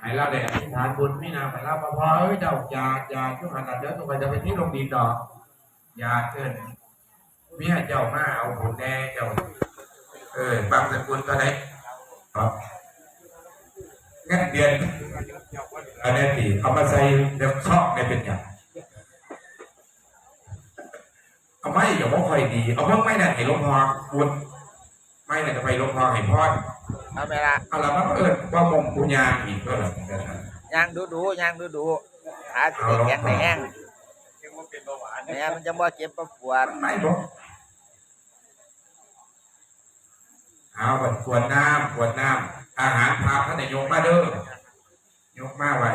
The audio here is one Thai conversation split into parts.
ให้เราได้อธิษฐานบุญพี่นาให้เราพอพอเอ้ยเจ้าอย่าอย่าทุกขนาดเดี๋ยวทุกคนจะไปที่ลงดินดอกอย่าเกินเมียเจ้ามาเอาบุญแน่เจ้าเออบางสกุลก็ได้ครับเงินเดือนอันนี้ที่เขามาใส่เดือดชอบในเป็นอย่างเอาไม่อย่าว่าค่อยดี เอาเพิ่งไม่ได้ให้ลงพอบุญไม่ได้จะไปลงพอให้พ่อ เอาไปละเอาละมาเปิดว่ามงกุญญาอีกก็เลยย่างดูดูย่างดูดูขาสิได้แข็งได้แห้งแม่มันจะบ่เจ็บบ่ปวดไม่บอกเอาบัดขวดน้ำขวดน้ำอาหารพาพระนายกมาเด้อยกมาไว้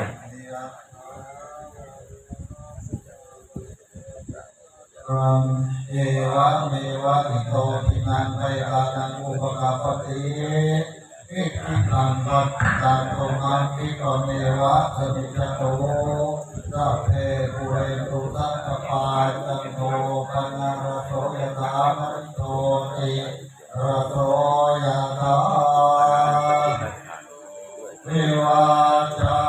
รังเอวะเมวะอิโตทินังไพตานังอุปกาปติ อิทินังปัตตังตุมังคิโตเมวะสมิจโตสัพเพปุเรตุสัพพปาจันโทปนะระโสยถามณิโตติระโสยถาวิวาจัน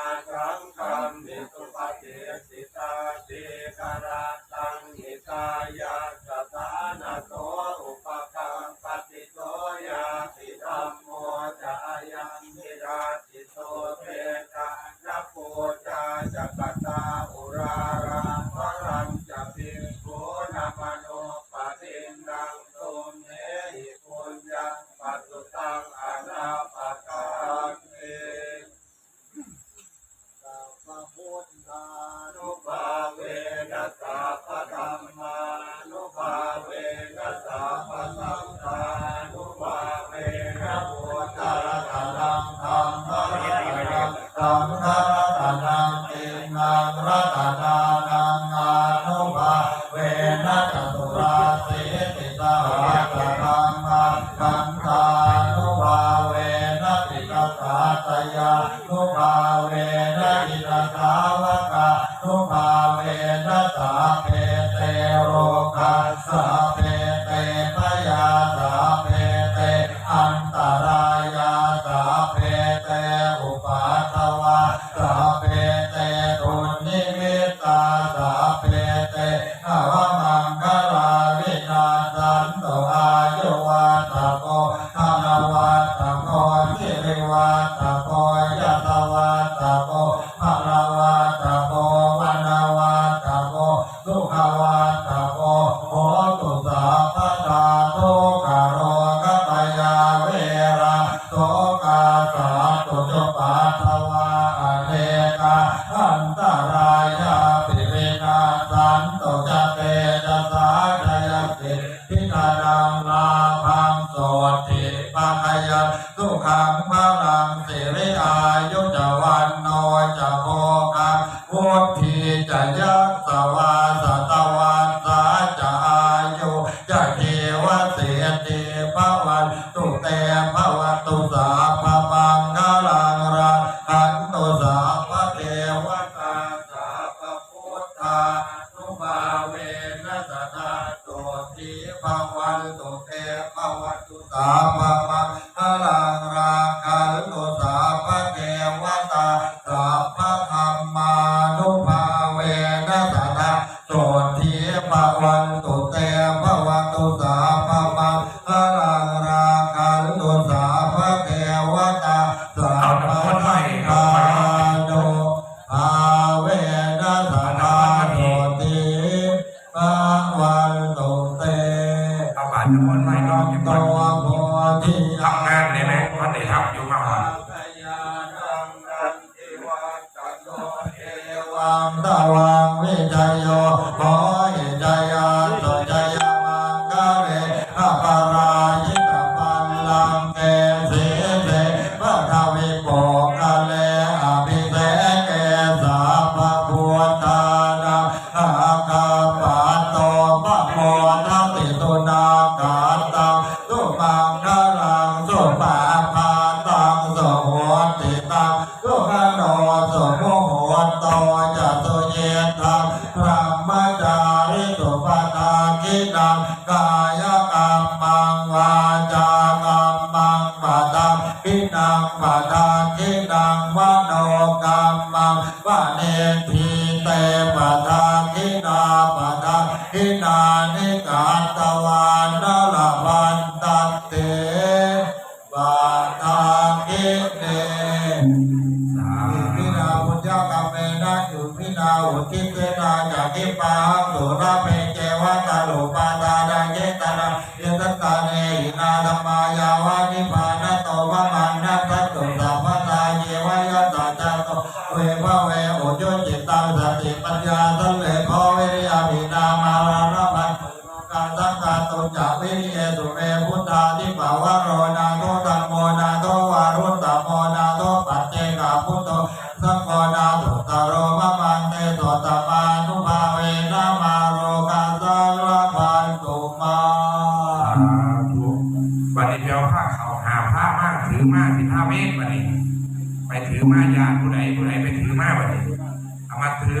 าวกานุา ตาสาภธรรมานุภาเวนัสนาตุทีภวันตุเตเอาบาตรน้ำมนต์ไม่น้องยังตัวโพธิทำงานได้ไหมวันไหนทำอยู่มาก่อนตะวัง ปาโตมะโมทัติตนากาตังสุมังคลังสุปาพาตังสหิตังสุขโสโมโหตจตุเยตังพระมจาริสุปตาดังกายกรรมวาจากรรมังปัตังพินังปัตาคิดังวโนกรรมังวเนที เตปะทาทินาปะทาทินานิกาตวานนละวันตัตเตวาทาคิเนสาพินาบุญญากรรมเมนะจุพินาอุทิเตนาจากทิปาหังโสระเปเจวะตาโลปาตาดาเจตานาเยตตาเนหินาธรรมายาวานิพาน สติปัญญาสัลเลโควิริยาวินามาราระมันการสังฆาตุจักวิริยสุเมพุทธาทิปาวโรนาโตตัมโมนาโตวารุตตโมนาโตปัจเจกาพุทโตสังโฆนาตุตโรมะมันเตโตตมานุภาเวนะมาโรกาสังรพันตุมาบัดนี้เปียวผ้าเขาหาผ้ามากถือมากสิผ้าเมตรบัดนี้ไปถือมายาผู้ใดผู้ใดไปถือมากบัดนี้ matriz